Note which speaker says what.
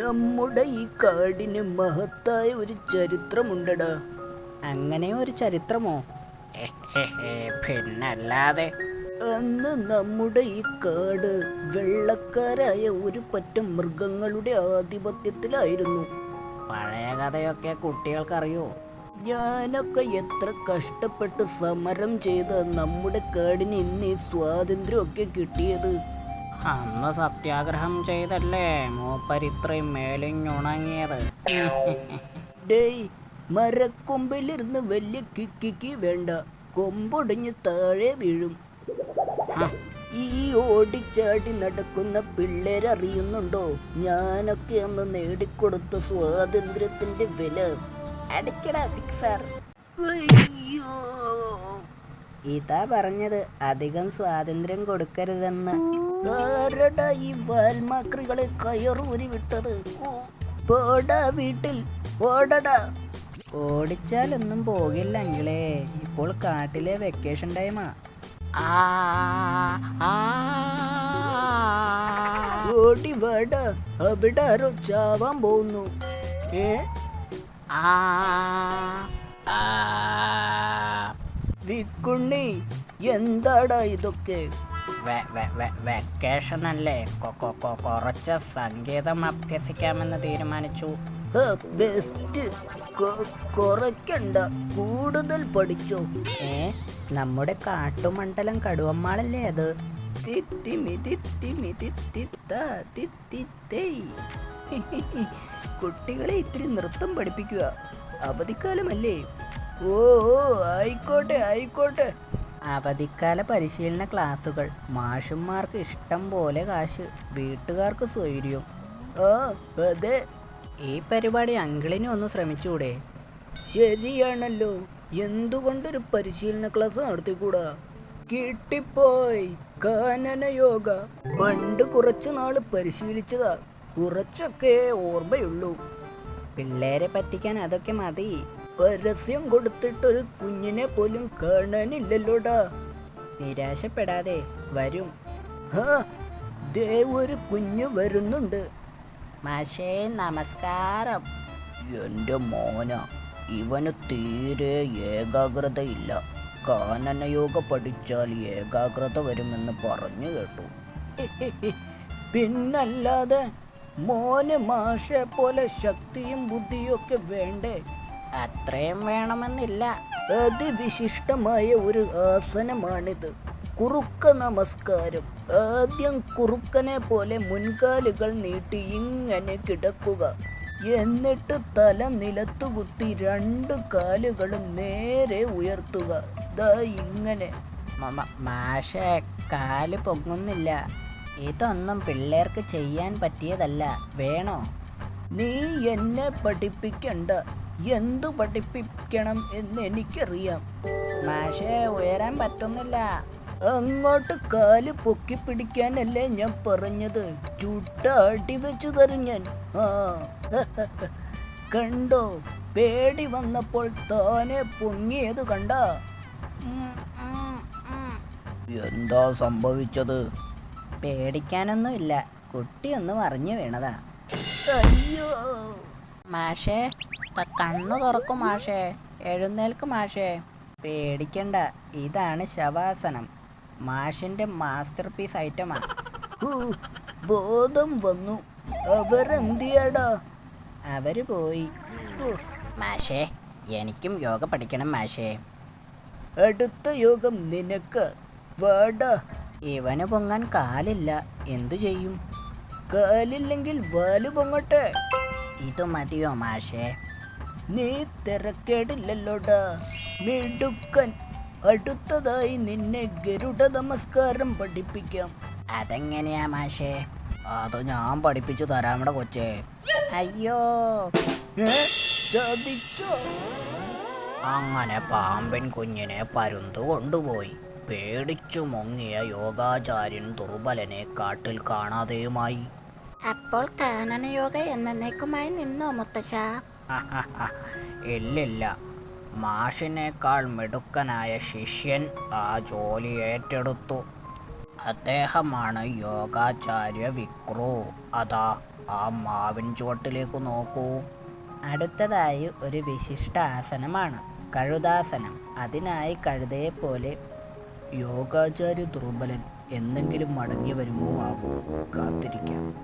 Speaker 1: നമ്മുടെ ഈ കാടിന് മഹത്തായ ഒരു ചരിത്രമുണ്ടടാ.
Speaker 2: അങ്ങനെ ഒരു ചരിത്രമോ? പിന്നല്ലാതെ.
Speaker 1: അന്ന് നമ്മുടെ ഈ കാട് വെള്ളക്കാരായ ഒരു പറ്റം മൃഗങ്ങളുടെ ആധിപത്യത്തിലായിരുന്നു.
Speaker 2: പഴയ കഥയൊക്കെ കുട്ടികൾക്കറിയോ?
Speaker 1: ഞാനൊക്കെ എത്ര കഷ്ടപ്പെട്ട് സമരം ചെയ്ത നമ്മുടെ കാടിന് ഇന്ന് ഈ സ്വാതന്ത്ര്യമൊക്കെ കിട്ടിയത്.
Speaker 2: അന്ന് സത്യാഗ്രഹം ചെയ്തല്ലേ മൂപ്പരിത്രയും മേലിഞ്ഞുണങ്ങിയത്
Speaker 1: ഡേയ് മരക്കൊമ്പിലിരുന്ന് വലിയ കിക്കിക്ക് വേണ്ട. കൊമ്പൊടിഞ്ഞ് താഴെ വീഴും. ഈ ഓടിച്ചാടി നടക്കുന്ന പിള്ളേരറിയുന്നുണ്ടോ? ഞാനൊക്കെ അന്ന് നേടിക്കൊടുത്ത സ്വാതന്ത്ര്യത്തിന്റെ വില.
Speaker 2: അടിക്കടാ സിക്സർ.
Speaker 1: അയ്യോ.
Speaker 2: ഇതാ പറഞ്ഞത് അധികം സ്വാതന്ത്ര്യം കൊടുക്കരുതെന്ന്.
Speaker 1: ആരടാ ഈ വാൽമാക്രികളെ കയറൂരി വിട്ടത്. പോടാ വീട്ടിൽ ഓടടാ.
Speaker 2: ഓടിച്ചാലൊന്നും പോകില്ല അങ്കിളേ. ഇപ്പോൾ കാട്ടിലെ വെക്കേഷൻ ടൈമാ
Speaker 1: ഓടി വേട അവിടെ ആരോ ചാവാൻ പോകുന്നു. ഏ? വിക്കുണ്ണി എന്താടാ ഇതൊക്കെ?
Speaker 2: കൊ- കുറച്ച് സംഗീതം അഭ്യസിക്കാമെന്ന് തീരുമാനിച്ചു.
Speaker 1: ബെസ്റ്റ് കുറയ്ക്കണ്ട. കൂടുതൽ പഠിച്ചു.
Speaker 2: ഏ നമ്മുടെ കാട്ടുമണ്ഡലം കടുവമ്മാളല്ലേ അത്.
Speaker 1: കുട്ടികളെ ഇത്തിരി നൃത്തം പഠിപ്പിക്കുക. അവധിക്കാലമല്ലേ? ഓ, ആയിക്കോട്ടെ ആയിക്കോട്ടെ.
Speaker 2: അവധിക്കാല പരിശീലന ക്ലാസുകൾ. മാഷുമാർക്ക് ഇഷ്ടം പോലെ കാശ്. വീട്ടുകാർക്ക് സ്വൈര്യം.
Speaker 1: ഓ അതെ.
Speaker 2: ഈ പരിപാടി അങ്കിളിനെ ഒന്ന് ശ്രമിച്ചൂടെ?
Speaker 1: ശരിയാണല്ലോ. എന്തുകൊണ്ടൊരു പരിശീലന ക്ലാസ് നടത്തിക്കൂടാ? കിട്ടിപ്പോയി. കാനന യോഗ. പണ്ട് കുറച്ചു നാൾ പരിശീലിച്ചതാ. കുറച്ചൊക്കെ ഓർമ്മയുള്ളൂ.
Speaker 2: പിള്ളേരെ പറ്റിക്കാൻ അതൊക്കെ മതി.
Speaker 1: പരസ്യം കൊടുത്തിട്ടൊരു കുഞ്ഞിനെ പോലും കാണാനില്ലല്ലോടാ.
Speaker 2: നിരാശപ്പെടാതെ വരും.
Speaker 1: ദേ ഒരു കുഞ്ഞു വരുന്നുണ്ട്.
Speaker 2: മാഷേ നമസ്കാരം.
Speaker 1: എന്റെ മോന ഇവന് തീരെ ഏകാഗ്രതയില്ല. കാനനയോഗ പഠിച്ചാൽ ഏകാഗ്രത വരുമെന്ന് പറഞ്ഞു കേട്ടു. പിന്നല്ലാതെ മോന് മാഷെ പോലെ ശക്തിയും ബുദ്ധിയും ഒക്കെ വേണ്ടേ?
Speaker 2: അത്രയും വേണമെന്നില്ല.
Speaker 1: അതിവിശിഷ്ടമായ ഒരു ആസനമാണിത്. കുറുക്ക നമസ്കാരം. ആദ്യം കുറുക്കനെ പോലെ മുൻകാലുകൾ നീട്ടി ഇങ്ങനെ കിടക്കുക. എന്നിട്ട് തല നിലത്തുകുത്തി രണ്ട് കാലുകളും നേരെ ഉയർത്തുക. ദാ ഇങ്ങനെ.
Speaker 2: മാഷേ കാൽ പൊങ്ങുന്നില്ല. ഇതൊന്നും പിള്ളേർക്ക് ചെയ്യാൻ പറ്റിയതല്ല. വേണോ?
Speaker 1: നീ എന്നെ പഠിപ്പിക്കണ്ട. എന്തു പഠിപ്പിക്കണം എന്ന് എനിക്കറിയാം.
Speaker 2: മാഷേ ഉയരാൻ പറ്റുന്നില്ല.
Speaker 1: അങ്ങോട്ട് കാൽ പൊക്കി പിടിക്കാനല്ലേ ഞാൻ പറഞ്ഞത്? ചുട്ട അടി വെച്ചു തരും ഞാൻ. ആ. കണ്ടോ? പേടി വന്നപ്പോൾ താനെ പൊങ്ങിയത് കണ്ട? എന്താ സംഭവിച്ചത്?
Speaker 2: പേടിക്കാനൊന്നുമില്ല. കുട്ടിയൊന്നും അറിഞ്ഞു വീണതാ.
Speaker 1: അയ്യോ.
Speaker 2: മാഷേ കണ്ണു തുറക്കും മാഷേ. എഴുന്നേൽക്കും മാഷേ. പേടിക്കണ്ട ഇതാണ് ശവാസനം. മാഷിന്റെ മാസ്റ്റർ പീസ്
Speaker 1: ഐറ്റമാണ് ബോധം വന്നു. അവരെന്തിയാടാ?
Speaker 2: അവർ പോയി. മാഷേ എനിക്കും യോഗ പഠിക്കണം മാഷേ.
Speaker 1: അടുത്ത യോഗം നിനക്ക്. വേടാ.
Speaker 2: ഇവന് പൊങ്ങാൻ കാലില്ല. എന്തു ചെയ്യും?
Speaker 1: കാലില്ലെങ്കിൽ വാൽ പൊങ്ങട്ടെ.
Speaker 2: ഇത് മതിയോ മാഷേ?
Speaker 1: നീ തിരക്കേടില്ലല്ലോടാ. മിടുക്കൻ അടുത്തതായി നിന്നെ ഗരുഡ നമസ്കാരം പഠിപ്പിക്കാം.
Speaker 2: അതെങ്ങനെയാ മാഷേ?
Speaker 1: അത് ഞാൻ പഠിപ്പിച്ചു തരാമട കൊച്ചേ.
Speaker 2: അയ്യോ?
Speaker 1: ചതിച്ചോ?
Speaker 2: അങ്ങനെ പാമ്പൻ കുഞ്ഞിനെ പരുന്തു കൊണ്ടുപോയി. പേടിച്ചു മുങ്ങിയ യോഗാചാര്യൻ ദുർബലനെ കാട്ടിൽ കാണാതെയുമായി.
Speaker 3: അപ്പോൾ കാനന യോഗ എന്നേക്കുമായി നിന്നോ മുത്തശ്ശ
Speaker 2: ഇല്ലില്ല. മാഷിനേക്കാൾ മിടുക്കനായ ശിഷ്യൻ ആ ജോലി ഏറ്റെടുത്തു. അദ്ദേഹമാണ് യോഗാചാര്യ വിക്രു. അതാ ആ മാവിൻ ചുവട്ടിലേക്ക് നോക്കൂ. അടുത്തതായി ഒരു വിശിഷ്ട ആസനമാണ് കഴുതാസനം. അതിനായി കഴുതയെപ്പോലെ യോഗാചാര്യ ദുർബലൻ. എന്തെങ്കിലും മടങ്ങി വരുമോ ആകും കാത്തിരിക്കാം.